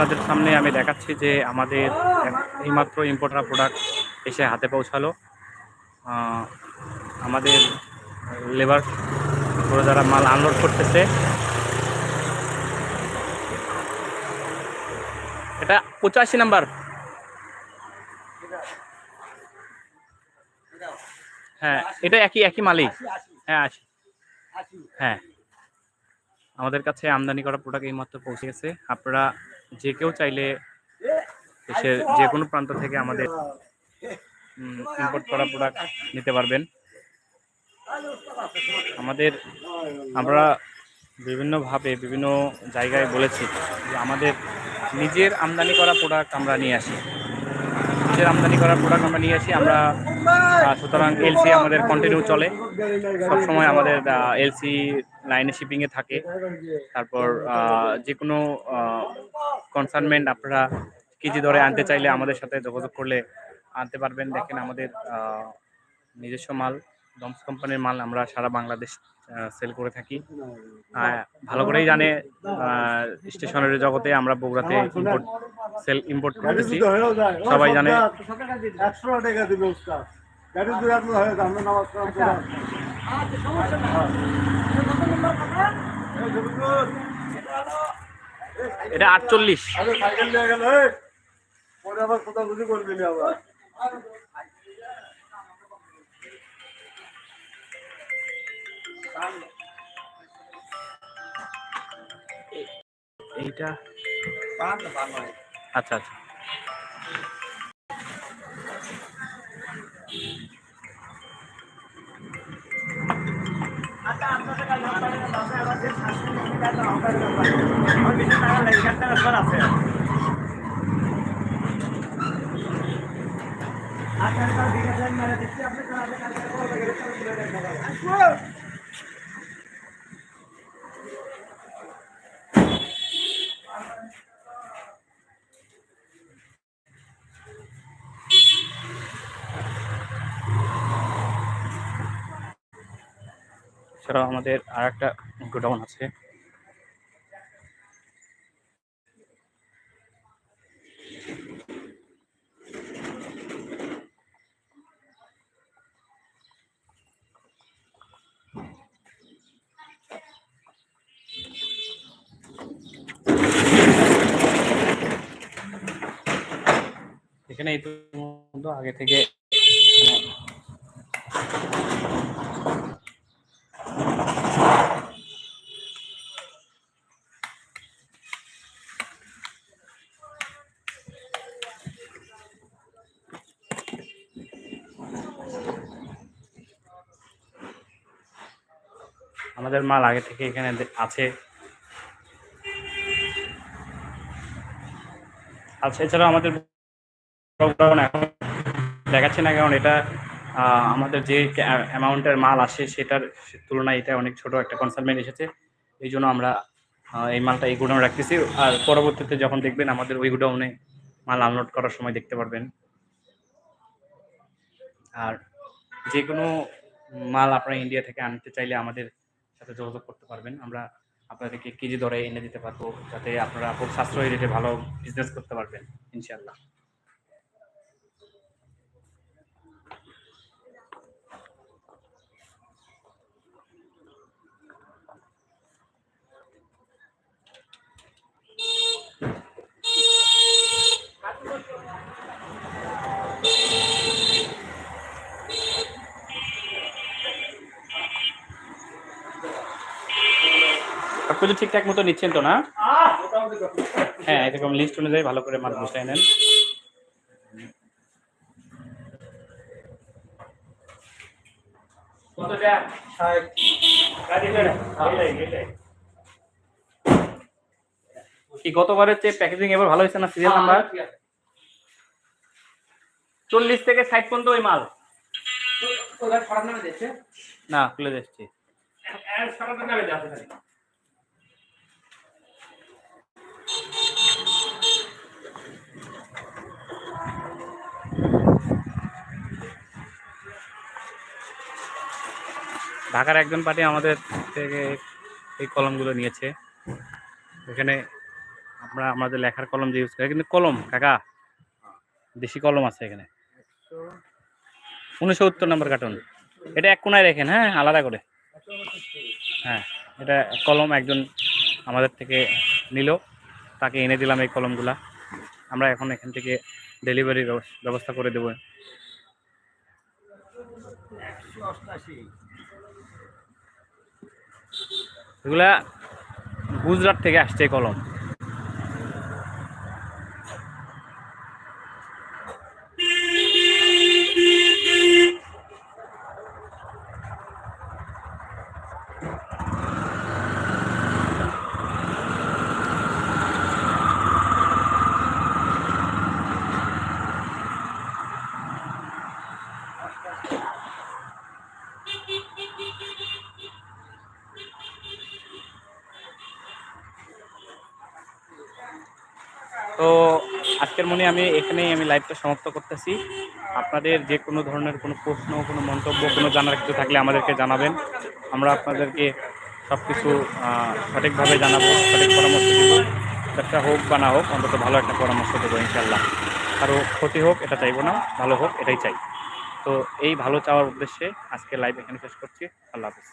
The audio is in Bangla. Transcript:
আপনাদের সামনে আমি দেখাচ্ছি যে আমাদের এইমাত্র ইম্পোর্টার প্রোডাক্ট এসে হাতে পৌঁছালো। আমাদের লেবার পুরো যারা মাল আনলোড করতেছে, এটা পঁচাশি নাম্বার। হ্যাঁ এটা একই একই মালিক। হ্যাঁ আশি হ্যাঁ। আমাদের কাছে আমদানি করা প্রোডাক্ট এইমাত্র পৌঁছে গেছে। আপনারা যে কেউ চাইলে দেশের যে কোনো প্রান্ত থেকে আমাদের ইম্পোর্ট করা প্রোডাক্ট নিতে পারবেন। আমাদের, আমরা বিভিন্নভাবে, বিভিন্ন জায়গায় বলেছি যে আমাদের নিজের আমদানি করা প্রোডাক্ট আমরা নিয়ে আসি। নিজের আমদানি করা প্রোডাক্ট আমরা নিয়ে আসি, আমরা সুতরাং এলসি আমাদের কন্টিনিউ চলে। সবসময় আমাদের এলসি লাইনে শিপিংয়ে থাকে। তারপর যে কোনো কনসার্নমেন্ট আপনারা কেজি দরে আনতে চাইলে আমাদের সাথে যোগাযোগ করলে আনতে পারবেন। দেখেন আমাদের নিজস্ব মাল ডমস কোম্পানির মাল আমরা সারা বাংলাদেশ সেল করে থাকি। ভালো করেই জানে স্টেশনারি জগতে আমরা বগুড়াতে ইম্পোর্ট সেল ইম্পোর্ট করতেছি। সবাই জানে। একশো এটা আটচল্লিশ। এইটা? আচ্ছা নিয়ে এছাড়াও আমাদের আর একটা গোডাউন আছে। এখানে ইতিমধ্যে আগে থেকে আমাদের মাল আগে থেকে এখানে আছে। আচ্ছা এছাড়াও আমাদের গোডাউন এখন দেখাচ্ছে না, কারণ এটা আমাদের যে অ্যামাউন্টের মাল আসে সেটার তুলনায় এটা অনেক ছোট একটা কনসালমেন্ট এসেছে। এই জন্য আমরা এই মালটা এই গোডাউনে রাখতেছি। আর পরবর্তীতে যখন দেখবেন আমাদের ওই গোডাউনে মাল আনলোড করার সময় দেখতে পারবেন। আর যে কোনো মাল আপনারা ইন্ডিয়া থেকে আনতে চাইলে আমাদের সাথে যোগাযোগ করতে পারবেন। আমরা আপনাদেরকে কেজি দরে এনে দিতে পারব, যাতে আপনারা খুব সাশ্রয়ী রেটে ভালো বিজনেস করতে পারবেন ইনশাল্লাহ সব কিছু ঠিকঠাক মতো নিচ্ছেন তো না? হ্যাঁ এরকম লিস্ট অনুযায়ী ভালো করে মাল বসায় নেন। কি গতবারের চেয়ে প্যাকেজিং এবার ভালো হয়েছে না সিরিয়াল নাম্বার চল্লিশ থেকে ষাট পর্যন্ত ওই মাল। না খুলে দিচ্ছি। ঢাকার একজন পার্টি আমাদের থেকে এই কলমগুলো নিয়েছে। এখানে আমরা আমাদের লেখার কলম যে ইউজ করি, কিন্তু কলম, কাকা, দেশি কলম আছে এখানে। উনিশশো উত্তর নম্বর কার্টুন এটা এক কোনায় রেখেন হ্যাঁ আলাদা করে। হ্যাঁ এটা কলম একজন আমাদের থেকে নিল। তাকে এনে দিলাম এই কলমগুলা। আমরা এখন এখান থেকে ডেলিভারি ব্যবস্থা করে দেবো। এগুলা গুজরাট থেকে আসছে কলম। তো আজকের মনে আমি এখানেই আমি লাইভটা সমাপ্ত করতেছি। আপনাদের যে কোনো ধরনের কোনো প্রশ্ন, কোনো মন্তব্য, কোনো জানার কিছু থাকলে আমাদেরকে জানাবেন। আমরা আপনাদেরকে সব কিছু সঠিকভাবে জানাব, সঠিক পরামর্শ দেবো। ব্যবসা হোক বা না হোক, অন্তত ভালো একটা পরামর্শ দেবো ইনশাল্লাহ কারও ক্ষতি হোক, এটা চাইব না। ভালো হোক, এটাই চাই। তো এই ভালো চাওয়ার উদ্দেশ্যে আজকে লাইভ এখানে শেষ করছি। আল্লাহ হাফিজ।